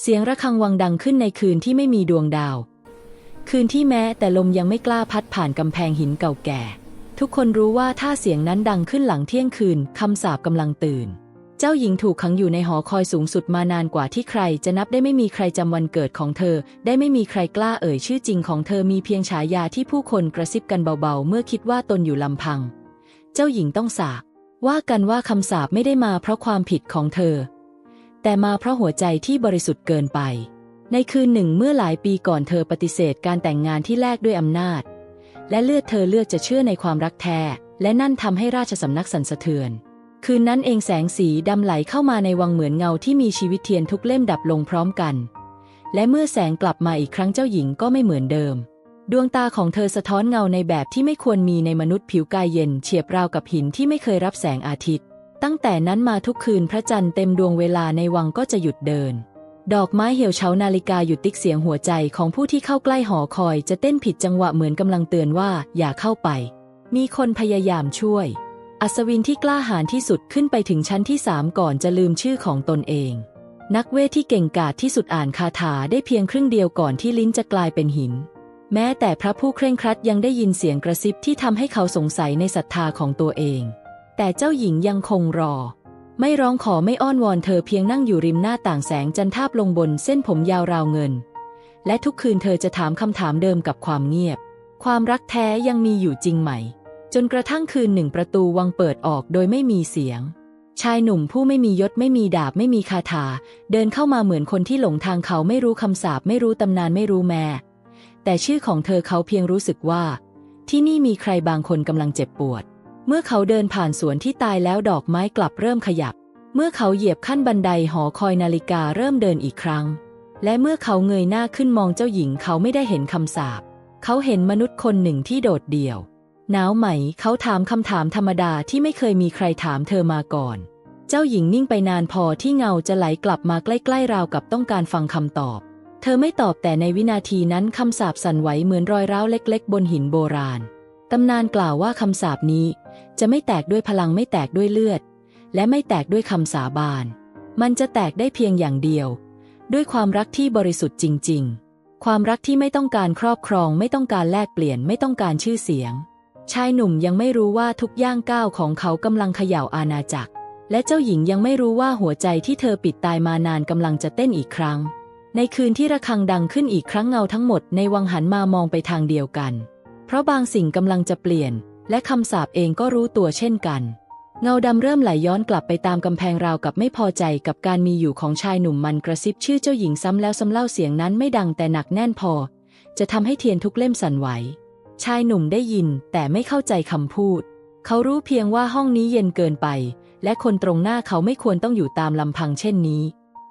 เสียงระฆังวังดังขึ้นในคืนที่ไม่มีดวงดาว คืนที่แม้แต่ลมยังไม่กล้าพัดผ่านกำแพงหินเก่าแก่ ทุกคนรู้ว่าถ้าเสียงนั้นดังขึ้นหลังเที่ยงคืนคำสาปกำลังตื่น เจ้าหญิงถูกขังอยู่ในหอคอยสูงสุดมานานกว่าที่ใคร จะนับได้ไม่มีใครจำวันเกิดของเธอ ได้ไม่มีใครกล้าเอ่ยชื่อจริงของเธอมีเพียงฉายาที่ผู้คนกระซิบกันเบาๆ เมื่อคิดว่าตนอยู่ลำพัง เจ้าหญิงต้องสากว่ากันว่าคำสาปไม่ได้มาเพราะความผิดของเธอ แต่มาเพราะหัวใจที่บริสุทธิ์เกินไป ในคืนหนึ่งเมื่อหลายปีก่อนเธอปฏิเสธการแต่งงานที่แลกด้วยอำนาจ และเลือดเธอเลือกจะเชื่อในความรักแท้ และนั่นทำให้ราชสำนักสั่นสะเทือน คืนนั้นเองแสงสีดำไหลเข้ามาในวังเหมือนเงาที่มีชีวิตเทียนทุกเล่มดับลงพร้อมกัน และเมื่อแสงกลับมาอีกครั้งเจ้าหญิงก็ไม่เหมือนเดิม ดวงตาของเธอสะท้อนเงาในแบบที่ไม่ควรมีในมนุษย์ผิวกายเย็นเฉียบราวกับหินที่ไม่เคยรับแสงอาทิตย์ ตั้งแต่นั้นมาทุกคืนพระจันทร์เต็มดวงเวลาในวังก็จะหยุดเดิน ดอกไม้เหี่ยวเฉานาฬิกาหยุดติ๊กเสียงหัวใจของผู้ที่เข้าใกล้หอคอยจะเต้นผิดจังหวะเหมือนกำลังเตือนว่าอย่าเข้าไป มีคนพยายามช่วย อัศวินที่กล้าหาญที่สุดขึ้นไปถึงชั้นที่สามก่อนจะลืมชื่อของตนเอง นักเวทที่เก่งกาจที่สุดอ่านคาถาได้เพียงครึ่งเดียวก่อนที่ลิ้นจะกลายเป็นหิน แม้แต่พระผู้เคร่งครัดยังได้ยินเสียงกระซิบที่ทำให้เขาสงสัยในศรัทธาของตัวเอง แต่เจ้าหญิงยังคงรอ ไม่ร้องขอไม่อ้อนวอนเธอเพียงนั่งอยู่ริมหน้าต่างแสงจันทาบลงบนเส้นผมยาวราวเงิน และทุกคืนเธอจะถามคำถามเดิมกับความเงียบ ความรักแท้ยังมีอยู่จริงไหม จนกระทั่งคืนหนึ่งประตูวังเปิดออกโดยไม่มีเสียง ชายหนุ่มผู้ไม่มียศไม่มีดาบไม่มีคาถา เดินเข้ามาเหมือนคนที่หลงทางเขาไม่รู้คำสาปไม่รู้ตำนานไม่รู้แม่แต่ชื่อของเธอเขาเพียงรู้สึกว่า ที่นี่มีใครบางคนกำลังเจ็บปวด เมื่อเขาเดินผ่านสวนที่ตายแล้วดอกไม้กลับเริ่มขยับ เมื่อเขาเหยียบขั้นบันไดหอคอยนาฬิกาเริ่มเดินอีกครั้ง และเมื่อเขาเงยหน้าขึ้นมองเจ้าหญิงเขาไม่ได้เห็นคำสาป เขาเห็นมนุษย์คนหนึ่งที่โดดเดี่ยว หนาวไหม เขาถามคำถามธรรมดาที่ไม่เคยมีใครถามเธอมาก่อน เจ้าหญิงนิ่งไปนานพอที่เงาจะไหลกลับมาใกล้ๆราวกับต้องการฟังคำตอบ เธอไม่ตอบแต่ในวินาทีนั้นคำสาปสั่นไหวเหมือนรอยร้าวเล็ก ๆ บนหินโบราณ ตำนานกล่าวว่าคำสาปนี้ จะไม่แตกด้วยพลังไม่แตกด้วยเลือด และไม่แตกด้วยคำสาบาน มันจะแตกได้เพียงอย่างเดียว ด้วยความรักที่บริสุทธิ์จริง ๆ ความรักที่ไม่ต้องการครอบครองไม่ต้องการแลกเปลี่ยนไม่ต้องการชื่อเสียง ชายหนุ่มยังไม่รู้ว่าทุกย่างก้าวของเขากำลังเขย่าอาณาจักร และเจ้าหญิงยังไม่รู้ว่าหัวใจที่เธอปิดตายมานานกำลังจะเต้นอีกครั้ง ในคืนที่ระฆังดังขึ้นอีกครั้งเงาทั้งหมดในวังหันมามองไปทางเดียวกัน เพราะบางสิ่งกำลังจะเปลี่ยน และคำสาปเองก็รู้ตัวเช่นกัน เงาดำเริ่มไหลย้อนกลับไปตามกำแพงราวกับไม่พอใจกับการมีอยู่ของชายหนุ่มมันกระซิบชื่อเจ้าหญิงซ้ำแล้วซ้ำเล่าเสียงนั้นไม่ดังแต่หนักแน่นพอ จะทำให้เทียนทุกเล่มสั่นไหว ชายหนุ่มได้ยินแต่ไม่เข้าใจคำพูด เขารู้เพียงว่าห้องนี้เย็นเกินไป และคนตรงหน้าเขาไม่ควรต้องอยู่ตามลำพังเช่นนี้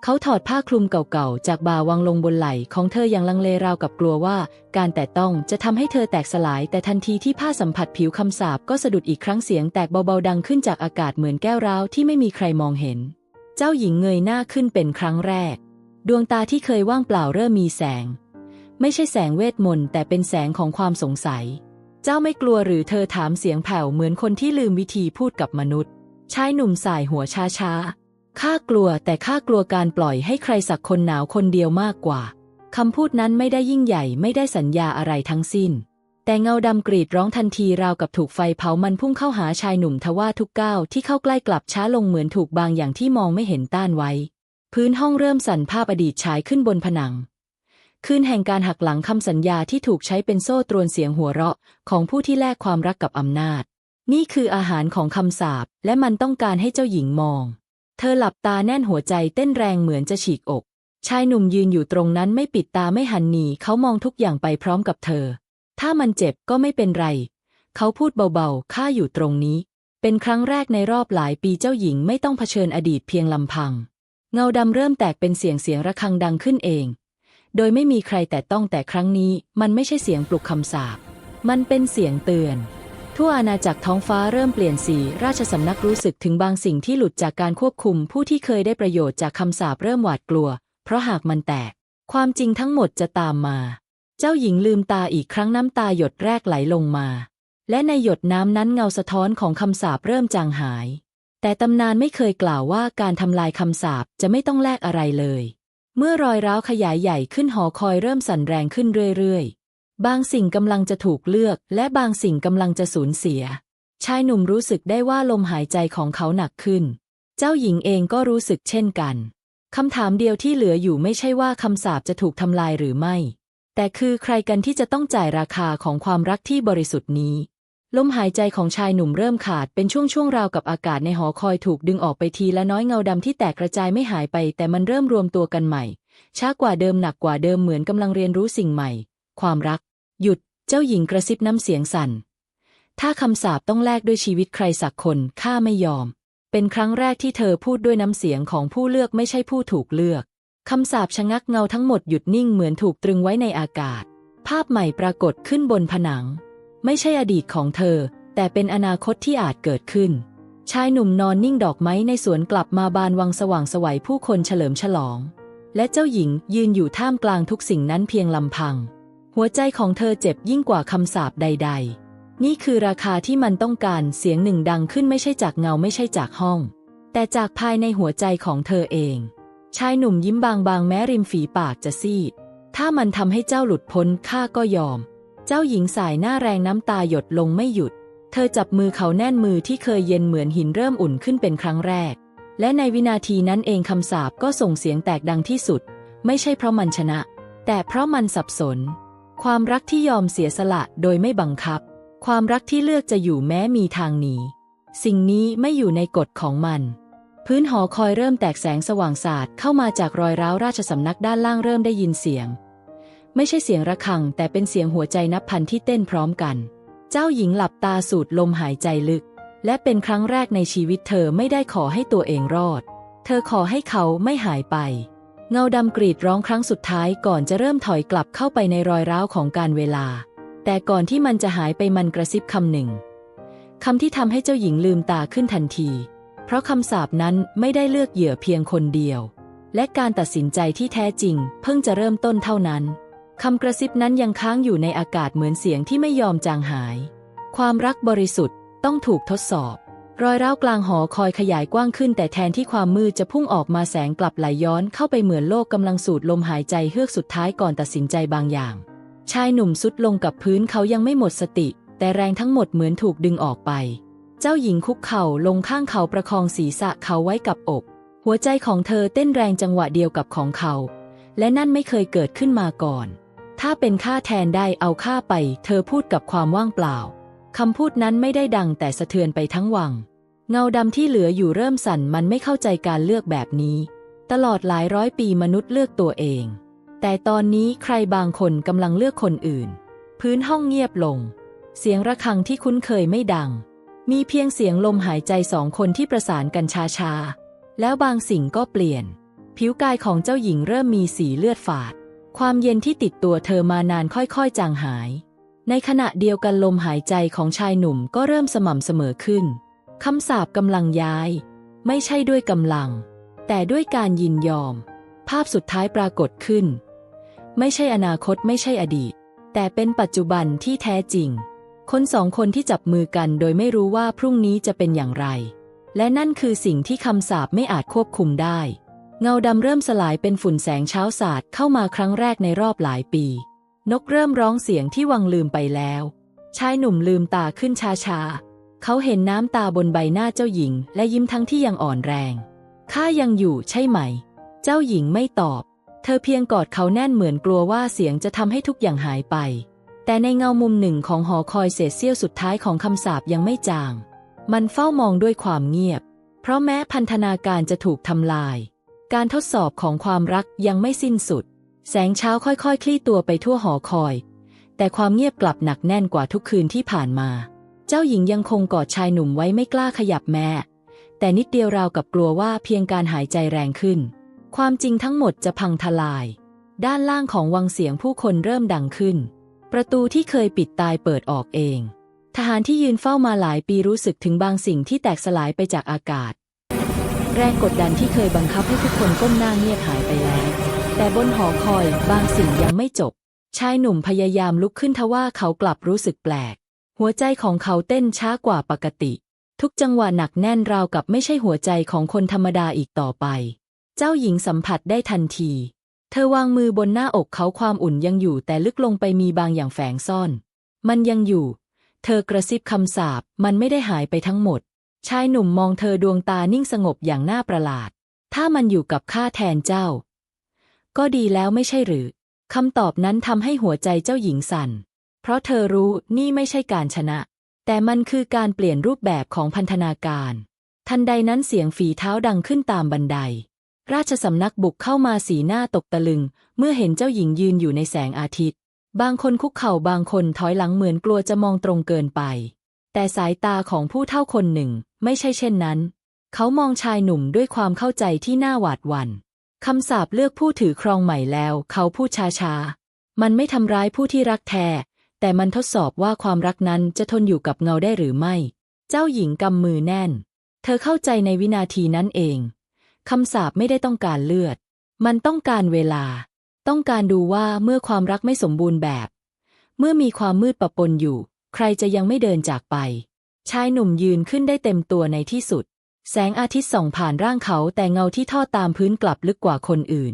เขาถอดผ้าคลุมเก่าๆ จากบ่าวางลงบนไหล่ของเธออย่างลังเลราวกับกลัวว่า การแตะต้องจะทำให้เธอแตกสลาย แต่ทันทีที่ผ้าสัมผัสผิวคำสาปก็สะดุดอีกครั้งเสียงแตกเบาๆดังขึ้นจากอากาศเหมือนแก้วร้าวที่ไม่มีใครมองเห็น เจ้าหญิงเงยหน้าขึ้นเป็นครั้งแรก ดวงตาที่เคยว่างเปล่าเริ่มมีแสง ไม่ใช่แสงเวทมนต์แต่เป็นแสงของความสงสัย เจ้าไม่กลัวหรือเธอถามเสียงแผ่วเหมือนคนที่ลืมวิธีพูดกับมนุษย์ชายหนุ่มสายหัวช้าๆ ข้ากลัวแต่ข้ากลัวการปล่อยให้ใครสักคนหนาวคนเดียวมากกว่า คำพูดนั้นไม่ได้ยิ่งใหญ่ไม่ได้สัญญาอะไรทั้งสิ้น แต่เงาดำกรีดร้องทันทีราวกับถูกไฟเผามันพุ่งเข้าหาชายหนุ่มทว่าทุกก้าวที่เข้าใกล้กลับช้าลงเหมือนถูกบางอย่างที่มองไม่เห็นต้านไว้ พื้นห้องเริ่มสั่นภาพอดีตฉายขึ้นบนผนังคืนแห่งการหักหลังคำสัญญาที่ถูกใช้เป็นโซ่ตรวนเสียงหัวเราะ ของผู้ที่แลกความรักกับอำนาจ นี่คืออาหารของคำสาปและมันต้องการให้เจ้าหญิงมอง เธอหลับตาแน่นหัวใจเต้นแรงเหมือนจะฉีกอก ชายหนุ่มยืนอยู่ตรงนั้นไม่ปิดตาไม่หันหนีเขามองทุกอย่างไปพร้อมกับเธอ ถ้ามันเจ็บก็ไม่เป็นไร เขาพูดเบาๆข้าอยู่ตรงนี้ เป็นครั้งแรกในรอบหลายปีเจ้าหญิงไม่ต้องเผชิญอดีตเพียงลำพัง เงาดำเริ่มแตกเป็นเสียงเสียงระฆังดังขึ้นเอง โดยไม่มีใครแต่ต้องแต่ครั้งนี้ มันไม่ใช่เสียงปลุกคำสาปมันเป็นเสียงเตือน ทั่วอาณาจักรท้องฟ้าเริ่มเปลี่ยนสีราชสำนักรู้สึกถึงบางสิ่งที่หลุดจากการควบคุม ผู้ที่เคยได้ประโยชน์จากคำสาปเริ่มหวาดกลัว เพราะหากมันแตก ความจริงทั้งหมดจะตามมา เจ้าหญิงลืมตาอีกครั้งน้ำตาหยดแรกไหลลงมา และในหยดน้ำนั้นเงาสะท้อนของคำสาปเริ่มจางหาย แต่ตำนานไม่เคยกล่าวว่าการทำลายคำสาปจะไม่ต้องแลกอะไรเลย เมื่อรอยร้าวขยายใหญ่ขึ้นหอคอยเริ่มสั่นแรงขึ้นเรื่อยๆ บางสิ่งกำลังจะถูกเลือก และบางสิ่งกำลังจะสูญเสีย ชายหนุ่มรู้สึกได้ว่าลมหายใจของเขาหนักขึ้น เจ้าหญิงเองก็รู้สึกเช่นกันคำถามเดียวที่เหลืออยู่ไม่ใช่ว่าคำสาปจะถูกทำลายหรือไม่ แต่คือใครกันที่จะต้องจ่ายราคาของความรักที่บริสุทธิ์นี้ ลมหายใจของชายหนุ่มเริ่มขาดเป็นช่วงๆราวกับอากาศในหอคอยถูกดึงออกไปทีละน้อยเงาดำที่แตกกระจายไม่หายไป แต่มันเริ่มรวมตัวกันใหม่ ช้ากว่าเดิมหนักกว่าเดิมเหมือนกำลังเรียนรู้สิ่งใหม่ ความรัก หยุด เจ้าหญิงกระซิบน้ำเสียงสั่น ถ้าคำสาปต้องแลกด้วยชีวิตใครสักคนข้าไม่ยอม เป็นครั้งแรกที่เธอพูดด้วยน้ำเสียงของผู้เลือกไม่ใช่ผู้ถูกเลือก คำสาปชะงักเงาทั้งหมดหยุดนิ่งเหมือนถูกตรึงไว้ในอากาศ ภาพใหม่ปรากฏขึ้นบนผนัง ไม่ใช่อดีตของเธอ แต่เป็นอนาคตที่อาจเกิดขึ้น ชายหนุ่มนอนนิ่งดอกไม้ในสวนกลับมาบานวังสว่างสวัยผู้คนเฉลิมฉลอง และเจ้าหญิงยืนอยู่ท่ามกลางทุกสิ่งนั้นเพียงลำพัง หัวใจของเธอเจ็บยิ่งกว่าคำสาปใด ๆ นี่คือราคาที่มันต้องการเสียงหนึ่งดังขึ้นไม่ใช่จากเงาไม่ใช่จากห้อง แต่จากภายในหัวใจของเธอเอง ชายหนุ่มยิ้มบางๆ แม้ริมฝีปากจะซีด ถ้ามันทำให้เจ้าหลุดพ้นข้าก็ยอม เจ้าหญิงสายหน้าแรงน้ำตาหยดลงไม่หยุด เธอจับมือเขาแน่นมือที่เคยเย็นเหมือนหินเริ่มอุ่นขึ้นเป็นครั้งแรก และในวินาทีนั้นเองคำสาปก็ส่งเสียงแตกดังที่สุด ไม่ใช่เพราะมันชนะ แต่เพราะมันสับสน ความรักที่ยอมเสียสละโดยไม่บังคับ ความรักที่เลือกจะอยู่แม้มีทางหนี สิ่งนี้ไม่อยู่ในกฎของมัน พื้นหอคอยเริ่มแตกแสงสว่างสาดเข้ามาจากรอยร้าวราชสำนักด้านล่างเริ่มได้ยินเสียง ไม่ใช่เสียงระฆัง แต่เป็นเสียงหัวใจนับพันที่เต้นพร้อมกัน เจ้าหญิงหลับตาสูดลมหายใจลึก และเป็นครั้งแรกในชีวิตเธอไม่ได้ขอให้ตัวเองรอด เธอขอให้เขาไม่หายไป เงาดำกรีดร้องครั้งสุดท้ายก่อนจะเริ่มถอยกลับเข้าไปในรอยร้าวของการเวลา แต่ก่อนที่มันจะหายไปมันกระซิบคำหนึ่งคำที่ทำให้เจ้าหญิงลืมตาขึ้นทันที เพราะคำสาปนั้นไม่ได้เลือกเหยื่อเพียงคนเดียว และการตัดสินใจที่แท้จริง เพิ่งจะเริ่มต้นเท่านั้นคำกระซิบนั้นยังค้างอยู่ในอากาศเหมือนเสียงที่ไม่ยอมจางหาย ความรักบริสุทธิ์ต้องถูกทดสอบ รอยร้าวกลางหอคอยขยายกว้างขึ้น แต่แทนที่ความมืดจะพุ่งออกมาแสงกลับไหลย้อนเข้าไปเหมือนโลกกำลังสูดลมหายใจเฮือกสุดท้ายก่อนตัดสินใจบางอย่าง ชายหนุ่มสุดลงกับพื้นเขายังไม่หมดสติ แต่แรงทั้งหมดเหมือนถูกดึงออกไป เจ้าหญิงคุกเข่าลงข้างเขาประคองศีรษะเขาไว้กับอก หัวใจของเธอเต้นแรงจังหวะเดียวกับของเขา และนั่นไม่เคยเกิดขึ้นมาก่อน ถ้าเป็นค่าแทนได้เอาค่าไป เธอพูดกับความว่างเปล่า คำพูดนั้นไม่ได้ดังแต่สะเทือนไปทั้งวัง เงาดำที่เหลืออยู่เริ่มสั่นมันไม่เข้าใจการเลือกแบบนี้ ตลอดหลายร้อยปีมนุษย์เลือกตัวเอง แต่ตอนนี้ใครบางคนกำลังเลือกคนอื่น พื้นห้องเงียบลง เสียงระฆังที่คุ้นเคยไม่ดัง มีเพียงเสียงลมหายใจสองคนที่ประสานกันช้าๆ แล้วบางสิ่งก็เปลี่ยน ผิวกายของเจ้าหญิงเริ่มมีสีเลือดฝาด ความเย็นที่ติดตัวเธอมานานค่อยๆ จางหาย ในขณะเดียวกันลมหายใจของชายหนุ่มก็เริ่มสม่ำเสมอขึ้น คำสาปกำลังย้าย ไม่ใช่ด้วยกำลัง แต่ด้วยการยินยอม ภาพสุดท้ายปรากฏขึ้น ไม่ใช่อนาคตไม่ใช่อดีต แต่เป็นปัจจุบันที่แท้จริง คนสองคนที่จับมือกันโดยไม่รู้ว่าพรุ่งนี้จะเป็นอย่างไร และนั่นคือสิ่งที่คำสาปไม่อาจควบคุมได้ เงาดำเริ่มสลายเป็นฝุ่นแสงเช้าสาดเข้ามาครั้งแรกในรอบหลายปี นกเริ่มร้องเสียงที่วังลืมไปแล้ว ชายหนุ่มลืมตาขึ้นช้าๆ เขาเห็นน้ำตาบนใบหน้าเจ้าหญิง และยิ้มทั้งที่ยังอ่อนแรง ข้ายังอยู่ใช่ไหม เจ้าหญิงไม่ตอบ เธอเพียงกอดเขาแน่นเหมือนกลัวว่าเสียงจะทำให้ทุกอย่างหายไป แต่ในเงามุมหนึ่งของหอคอยเศษเสี้ยวสุดท้ายของคำสาปยังไม่จาง มันเฝ้ามองด้วยความเงียบ เพราะแม้พันธนาการจะถูกทำลาย การทดสอบของความรักยังไม่สิ้นสุด แสงเช้าค่อยๆคคลี่ตัวไปทั่วหอคอย แต่ความเงียบกลับหนักแน่นกว่าทุกคืนที่ผ่านมา เจ้าหญิงยังคงกอดชายหนุ่มไว้ไม่กล้าขยับแม้แต่นิดเดียวราวกับกลัวว่าเพียงการหายใจแรงขึ้น ความจริงทั้งหมดจะพังทลาย ด้านล่างของวังเสียงผู้คนเริ่มดังขึ้น ประตูที่เคยปิดตายเปิดออกเอง ทหารที่ยืนเฝ้ามาหลายปีรู้สึกถึงบางสิ่งที่แตกสลายไปจากอากาศ แรงกดดันที่เคยบังคับให้ทุกคนก้มหน้าเงียบหายไปแล้ว แต่บนหอคอยบางสิ่งยังไม่จบ ชายหนุ่มพยายามลุกขึ้นทว่าเขากลับรู้สึกแปลก หัวใจของเขาเต้นช้ากว่าปกติ ทุกจังหวะหนักแน่นราวกับไม่ใช่หัวใจของคนธรรมดาอีกต่อไป เจ้าหญิงสัมผัสได้ทันที เธอวางมือบนหน้าอกเขาความอุ่นยังอยู่แต่ลึกลงไปมีบางอย่างแฝงซ่อน มันยังอยู่ เธอกระซิบคำสาปมันไม่ได้หายไปทั้งหมด ชายหนุ่มมองเธอดวงตานิ่งสงบอย่างน่าประหลาด ถ้ามันอยู่กับข้าแทนเจ้า ก็ดีแล้วไม่ใช่หรือคำตอบนั้นทำให้หัวใจเจ้าหญิงสั่น เพราะเธอรู้นี่ไม่ใช่การชนะ แต่มันคือการเปลี่ยนรูปแบบของพันธนาการ ทันใดนั้นเสียงฝีเท้าดังขึ้นตามบันได ราชสำนักบุกเข้ามาสีหน้าตกตะลึง เมื่อเห็นเจ้าหญิงยืนอยู่ในแสงอาทิตย์ บางคนคุกเข่าบางคนถอยหลังเหมือนกลัวจะมองตรงเกินไป แต่สายตาของผู้เท่าคนหนึ่ง ไม่ใช่เช่นนั้น เขามองชายหนุ่มด้วยความเข้าใจที่น่าหวาดหวัน่น คำสาปเลือกผู้ถือครองใหม่แล้ว เขาพูดช้าๆมันไม่ทำร้ายผู้ที่รักแท้แต่มันทดสอบว่าความรักนั้นจะทนอยู่กับเงาได้หรือไม่ เจ้าหญิงกำมือแน่น เธอเข้าใจในวินาทีนั้นเอง คำสาปไม่ได้ต้องการเลือด มันต้องการเวลา ต้องการดูว่าเมื่อความรักไม่สมบูรณ์แบบ เมื่อมีความมืดปะปนอยู่ ใครจะยังไม่เดินจากไป ชายหนุ่มยืนขึ้นได้เต็มตัวในที่สุด แสงอาทิตย์ส่องผ่านร่างเขาแต่เงาที่ทอดตามพื้นกลับลึกกว่าคนอื่น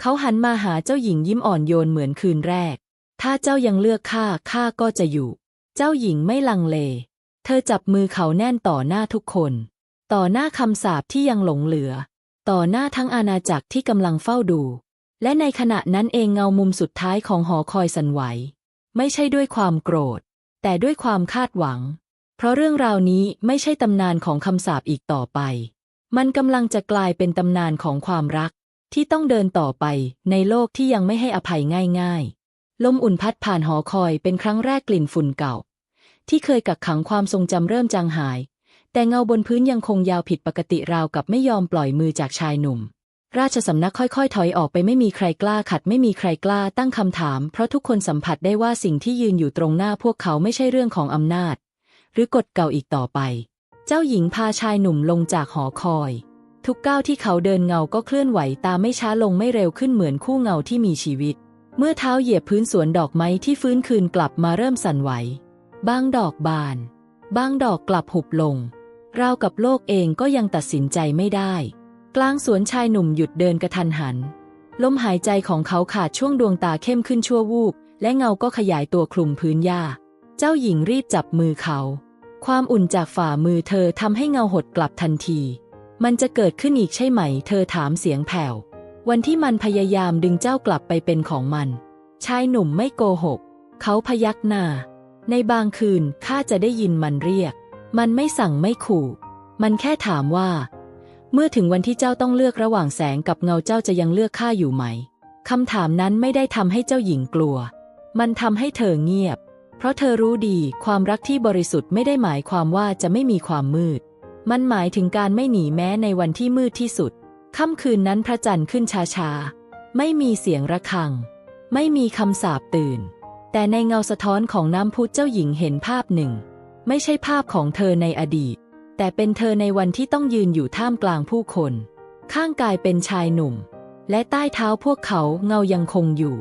เขาหันมาหาเจ้าหญิงยิ้มอ่อนโยนเหมือนคืนแรก ถ้าเจ้ายังเลือกข้าข้าก็จะอยู่ เจ้าหญิงไม่ลังเล เธอจับมือเขาแน่นต่อหน้าทุกคน ต่อหน้าคำสาปที่ยังหลงเหลือ ต่อหน้าทั้งอาณาจักรที่กำลังเฝ้าดู และในขณะนั้นเองเงามุมสุดท้ายของหอคอยสั่นไหว ไม่ใช่ด้วยความโกรธ แต่ด้วยความคาดหวัง เพราะเรื่องราวนี้ไม่ใช่ตำนานของคำสาปอีกต่อไป มันกำลังจะกลายเป็นตำนานของความรัก ที่ต้องเดินต่อไปในโลกที่ยังไม่ให้อภัยง่ายๆ ลมอุ่นพัดผ่านหอคอยเป็นครั้งแรกกลิ่นฝุ่นเก่า ที่เคยกักขังความทรงจำเริ่มจางหาย แต่เงาบนพื้นยังคงยาวผิดปกติราวกับไม่ยอมปล่อยมือจากชายหนุ่ม ราชสำนักค่อยๆ ถอยออกไปไม่มีใครกล้าขัดไม่มีใครกล้าตั้งคำถาม เพราะทุกคนสัมผัสได้ว่าสิ่งที่ยืนอยู่ตรงหน้าพวกเขาไม่ใช่เรื่องของอำนาจ หรือกฎเก่าอีกต่อไป เจ้าหญิงพาชายหนุ่มลงจากหอคอย ทุกก้าวที่เขาเดินเงาก็เคลื่อนไหวตามไม่ช้าลงไม่เร็วขึ้นเหมือนคู่เงาที่มีชีวิต เมื่อเท้าเหยียบพื้นสวนดอกไม้ที่ฟื้นคืนกลับมาเริ่มสั่นไหว บางดอกบาน บางดอกกลับหุบลง ราวกับโลกเองก็ยังตัดสินใจไม่ได้ กลางสวนชายหนุ่มหยุดเดินกระทันหันลมหายใจของเขาขาดช่วงดวงตาเข้มขึ้นชั่ววูบ และเงาก็ขยายตัวคลุมพื้นหญ้า เจ้าหญิงรีบจับมือเขา ความอุ่นจากฝ่ามือเธอทำให้เงาหดกลับทันที มันจะเกิดขึ้นอีกใช่ไหม เธอถามเสียงแผ่ว วันที่มันพยายามดึงเจ้ากลับไปเป็นของมัน ชายหนุ่มไม่โกหก เขาพยักหน้า ในบางคืนข้าจะได้ยินมันเรียก มันไม่สั่งไม่ขู่ มันแค่ถามว่า เมื่อถึงวันที่เจ้าต้องเลือกระหว่างแสงกับเงาเจ้าจะยังเลือกข้าอยู่ไหมคำถามนั้นไม่ได้ทำให้เจ้าหญิงกลัว มันทำให้เธอเงียบ เพราะเธอรู้ดีความรักที่บริสุทธิ์ไม่ได้หมายความว่าจะไม่มีความมืด มันหมายถึงการไม่หนีแม้ในวันที่มืดที่สุด ค่ำคืนนั้นพระจันทร์ขึ้นช้าๆ ไม่มีเสียงระฆัง ไม่มีคำสาปตื่น แต่ในเงาสะท้อนของน้ำพุเจ้าหญิงเห็นภาพหนึ่ง ไม่ใช่ภาพของเธอในอดีต แต่เป็นเธอในวันที่ต้องยืนอยู่ท่ามกลางผู้คน ข้างกายเป็นชายหนุ่ม และใต้เท้าพวกเขาเงายังคงอยู่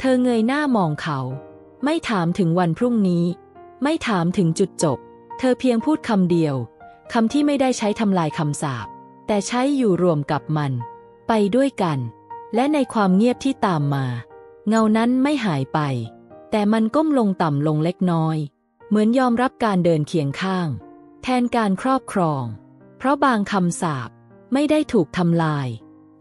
เธอเงยหน้ามองเขา ไม่ถามถึงวันพรุ่งนี้ ไม่ถามถึงจุดจบ เธอเพียงพูดคำเดียวคำที่ไม่ได้ใช้ทำลายคำสาปแต่ใช้อยู่รวมกับมัน ไปด้วยกัน และในความเงียบที่ตามมา เงานั้นไม่หายไป แต่มันก้มลงต่ำลงเล็กน้อย เหมือนยอมรับการเดินเคียงข้าง แทนการครอบครอง เพราะบางคำสาปไม่ได้ถูกทำลาย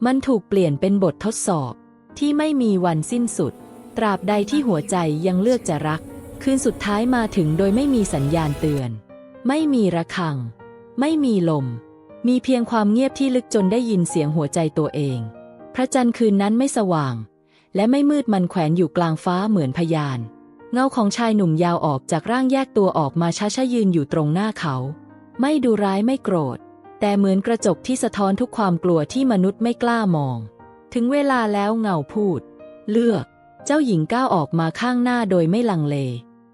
มันถูกเปลี่ยนเป็นบททดสอบที่ไม่มีวันสิ้นสุด ตราบใดที่หัวใจยังเลือกจะรัก คืนสุดท้ายมาถึงโดยไม่มีสัญญาณเตือน ไม่มีระฆัง ไม่มีลม มีเพียงความเงียบที่ลึกจนได้ยินเสียงหัวใจตัวเอง พระจันทร์คืนนั้นไม่สว่าง และไม่มืดมันแขวนอยู่กลางฟ้าเหมือนพยาน เงาของชายหนุ่มยาวออกจากร่างแยกตัวออกมาช้าๆยืนอยู่ตรงหน้าเขา ไม่ดูร้ายไม่โกรธ แต่เหมือนกระจกที่สะท้อนทุกความกลัวที่มนุษย์ไม่กล้ามอง ถึงเวลาแล้วเงาพูด เลือก เจ้าหญิงก้าวออกมาข้างหน้าโดยไม่ลังเล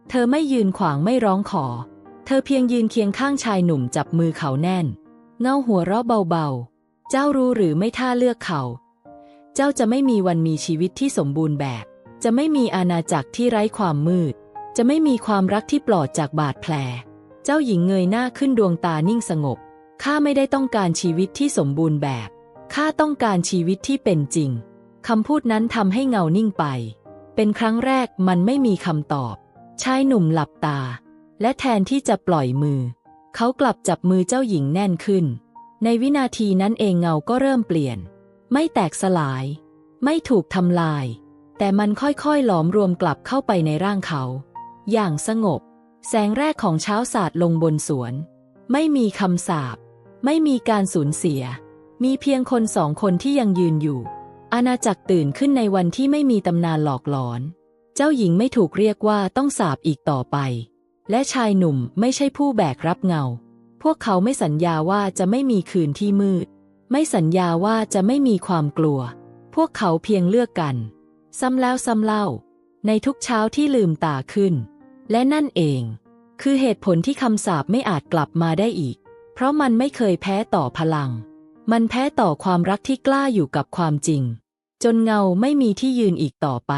เธอไม่ยืนขวางไม่ร้องขอ เธอเพียงยืนเคียงข้างชายหนุ่มจับมือเขาแน่น เงาหัวเราะเบาๆ เจ้ารู้หรือไม่ท่าเลือกเขา เจ้าจะไม่มีวันมีชีวิตที่สมบูรณ์แบบ จะไม่มีอาณาจักรที่ไร้ความมืด จะไม่มีความรักที่ปลอดจากบาดแผล เจ้าหญิงเงยหน้าขึ้นดวงตานิ่งสงบ ข้าไม่ได้ต้องการชีวิตที่สมบูรณ์แบบ ข้าต้องการชีวิตที่เป็นจริงคำพูดนั้นทำให้เงานิ่งไป เป็นครั้งแรกมันไม่มีคำตอบ ชายหนุ่มหลับตา และแทนที่จะปล่อยมือ เขากลับจับมือเจ้าหญิงแน่นขึ้น ในวินาทีนั้นเองเงาก็เริ่มเปลี่ยน ไม่แตกสลาย ไม่ถูกทำลาย แต่มันค่อยๆ หลอมรวมกลับเข้าไปในร่างเขา อย่างสงบ แสงแรกของเช้าสาดลงบนสวน ไม่มีคำสาป ไม่มีการสูญเสีย มีเพียงคนสองคนที่ยังยืนอยู่ อาณาจักรตื่นขึ้นในวันที่ไม่มีตำนานหลอกหลอน เจ้าหญิงไม่ถูกเรียกว่าต้องสาบอีกต่อไป และชายหนุ่มไม่ใช่ผู้แบกรับเงา พวกเขาไม่สัญญาว่าจะไม่มีคืนที่มืด ไม่สัญญาว่าจะไม่มีความกลัว พวกเขาเพียงเลือกกัน ซ้ำแล้วซ้ำเล่า ในทุกเช้าที่ลืมตาขึ้น และนั่นเอง คือเหตุผลที่คำสาปไม่อาจกลับมาได้อีก เพราะมันไม่เคยแพ้ต่อพลัง มันแพ้ต่อความรักที่กล้าอยู่กับความจริง จนเงาไม่มีที่ยืนอีกต่อไป